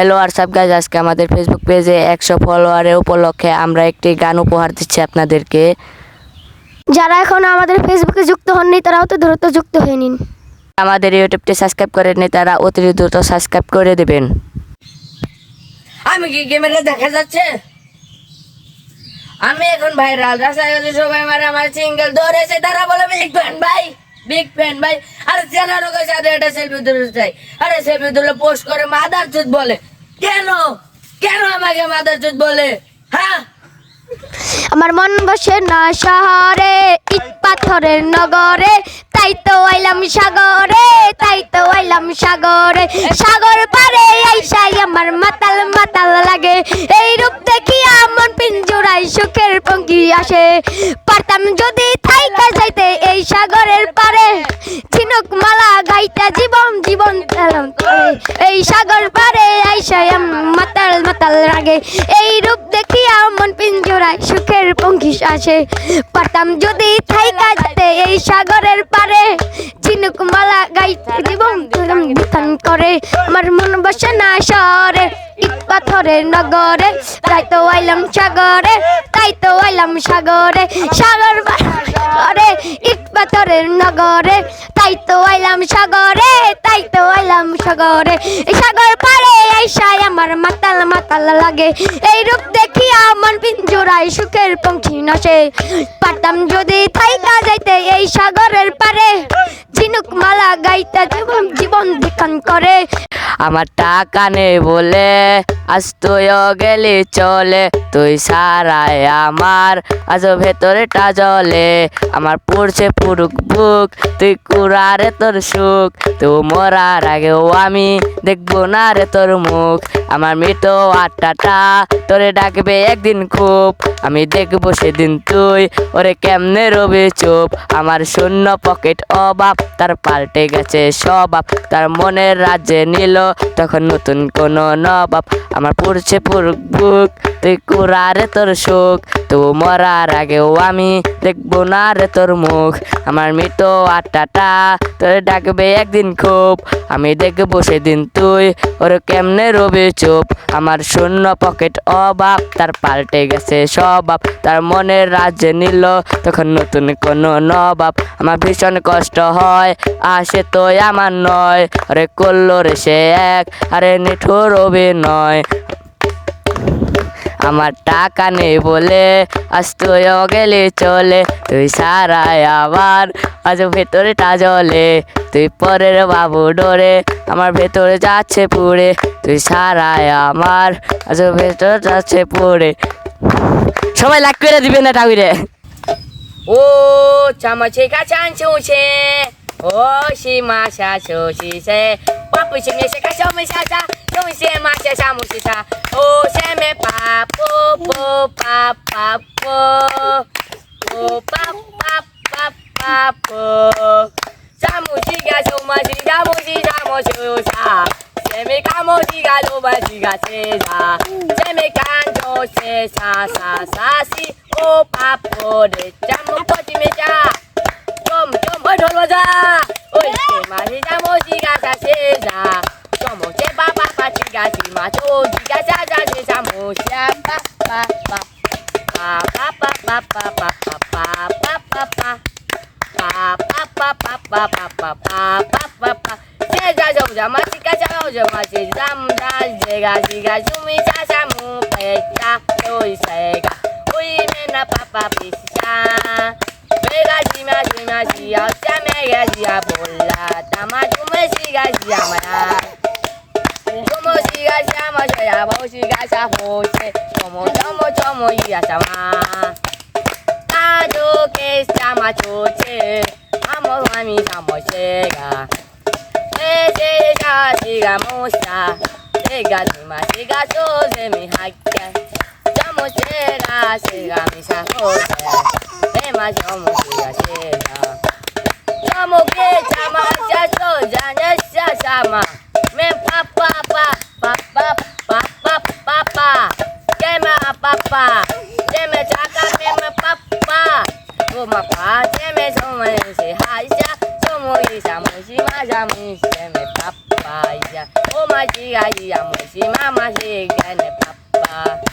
Hello WhatsApp guys আজকে আমাদের Facebook পেজে একশো ফলোয়ারের উপলক্ষে আমরা একটি গান উপহার দিচ্ছি আপনাদেরকে। যারা এখন আমাদের ফেসবুকে যুক্ত হননি তারাও তো দ্রুত যুক্ত হয়ে নিন। আমাদের ইউটিউবটি সাবস্ক্রাইব করে করেননি তারা অতি দ্রুত সাবস্ক্রাইব করে দেবেন। আমি কি ক্যামেরা দেখা যাচ্ছে? আমি এখন ভাইরাল রাস্তায় গেছে সবাই মারে আমার সিঙ্গেল ধরেছে তারা বলে বিগ ফ্যান ভাই বিগ ফ্যান ভাই। আরে চেনার কাছে আরে এটা সেলফি তুলতে চাই। আরে সেলফি তুলে পোস্ট করে মাদার চুত বলে। কেন? কেন আমাকে মাদার চুত বলে? হ্যাঁ? আমার মন বসে না শহরে, ইট পাথরের নগরে, তাই তো আইলাম সাগরে, তাই তো আইলাম সাগরে। সাগর পারে আইসাই আমার মাতাল মাতাল লাগে। এই রূপ দেখিয়া মন পিঞ্জুরাই সুখের পঙ্কি আসে। পারতাম যদি থাইকা যাইতে এই সাগরের পারে। ঝিনুক মালা গাইতা জীবন জীবন। এই সাগর পারে আইসাই মাতাল মাতাল লাগে এই রূপ দেখিয়া মন পিঞ্জুরাই সুখের পঙ্কি আসে। পারতাম যদি থাইকা যাইতে এই সাগরের পারে ঝিনুক মালা গাইতে জীবন বিতান করে। আমার মন বসে না শহরে ইট পাথরের নগরে। তাই তো আইলাম সাগরে, তাই তো আইলাম সাগর। সাগরে ইট নগরে, তাই তো আইলাম সাগরে, তাই তো আইলাম সাগরে। এই সাগর পারে আইসাই আমার মাতাল মাতাল লাগে। এই রূপ দেখিয়া মন পিঞ্জুরাই সুখের পঙ্খি নসে। পারতাম যদি থাইকা যাইতে এই সাগরের পারে ঝিনুক মালা গাইতে জীবন জীবন দেখান করে। আমার টাকা নেই বলে আজ তুইও গেলি চলে। তুই সারাই আমার, আজ ভেতরেটা জলে। আমার পড়ছে পুরুক বুক তুই কুড়ারে তোর সুখ। তো মরার আগেও আমি দেখব না রে তোর মুখ। আমার মৃত আটটাটা তোরে ডাকবে একদিন খুব। আমি দেখব সেদিন তুই, ওরে কেমনে রবি চুপ? আমার শূন্য পকেট অভাব তার পাল্টে গেছে স্বভাব। তার মনের রাজ্যে নিল তখন নতুন কোনো নবাব। আমার পড়ছে পুরুক বুক তুই কুড়ারে তোর সুখ তো মরার আগেও আমি দেখব না রে তোর মুখ। আমার মৃত আটটাটা তোর ডাকবে একদিন খুব, আমি দেখব সেদিন তুই ওর কেমনে রবি চুপ। আমার শূন্য পকেট অভাব তার পাল্টে গেছে স্বভাব, তার মনের রাজ্যে নিল তখন নতুন কোনো নবাব। আমার ভীষণ কষ্ট হয় আসে তো আমার নয় আরে করল রে সে এক, আরে নিঠুর অভিনয়। আমার টাকা নেই বলে আজ তুইও গেলে চলে, তুই সারাই আবার আজ ভেতরেটা জলে, তুই পরের বাবু ডোরে, আমার ভেতরে যাচ্ছে পুড়ে, তুই সারাই আমার আজ ভেতরে যাচ্ছে পুড়ে। সবাই লাগ করে দিবেন না টাউরে। ও, চামচে কাছান ছুছে ও সীমা সা ছুছি সে পাপু সিমে সে কা সমে সা সা সমে সে মা সে সা মু সে সা, ও 뽀빠빠뽀 뽀빠빠빠뽀 자무지가 조마지 자무지 자무주사 재미 까무지가 조마지가 세사 재미 깐조 세사사사시 오빠뽀를 자무 퍼지메자 좀좀 얼얼하자 어이게 마시 자무지가 사세자 좀어 제바바바지가 지마 조지가 자 pa pa pa pa pa pa pa pa pa pa pa pa pa pa pa pa se ga jo ja ma chi ka ja jo ja ma chi dam da je ga si ga ju mi cha cha mu pe cha yo i se ga ui me na pa pa pi cha me ga ji ma ji ma ji ya cha me ga ji ya bolla ta ma ju me si ga ji ya ma ya como si ga sha ma sha ya bo si ga sha ho che como tomo tomo i ya sha ma 보세 조모 조모 조모 이야 사마 아두게 사마 좋지 아무 마미 사모 시가 내제가 시가 모사 내가 지마 시가 조세미 할게 자모 제가 시가 미사 호세 내마 저모 시가 시가 저모게 자마 샤소 자냐 샤사마 맨 파파파 파파 파파 파파 깨마 파파 Me papa, ya. Ya, papa.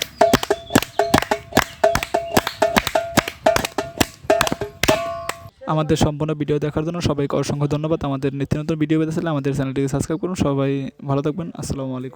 আমাদের সম্পূর্ণ video দেখার জন্য সবাইকে অসংখ্য ধন্যবাদ আমাদের নিত্য নতুন ভিডিও পেতে আমাদের চ্যানেলটিকে সাবস্ক্রাইব করুন সবাই ভালো থাকবেন আসসালামু আলাইকুম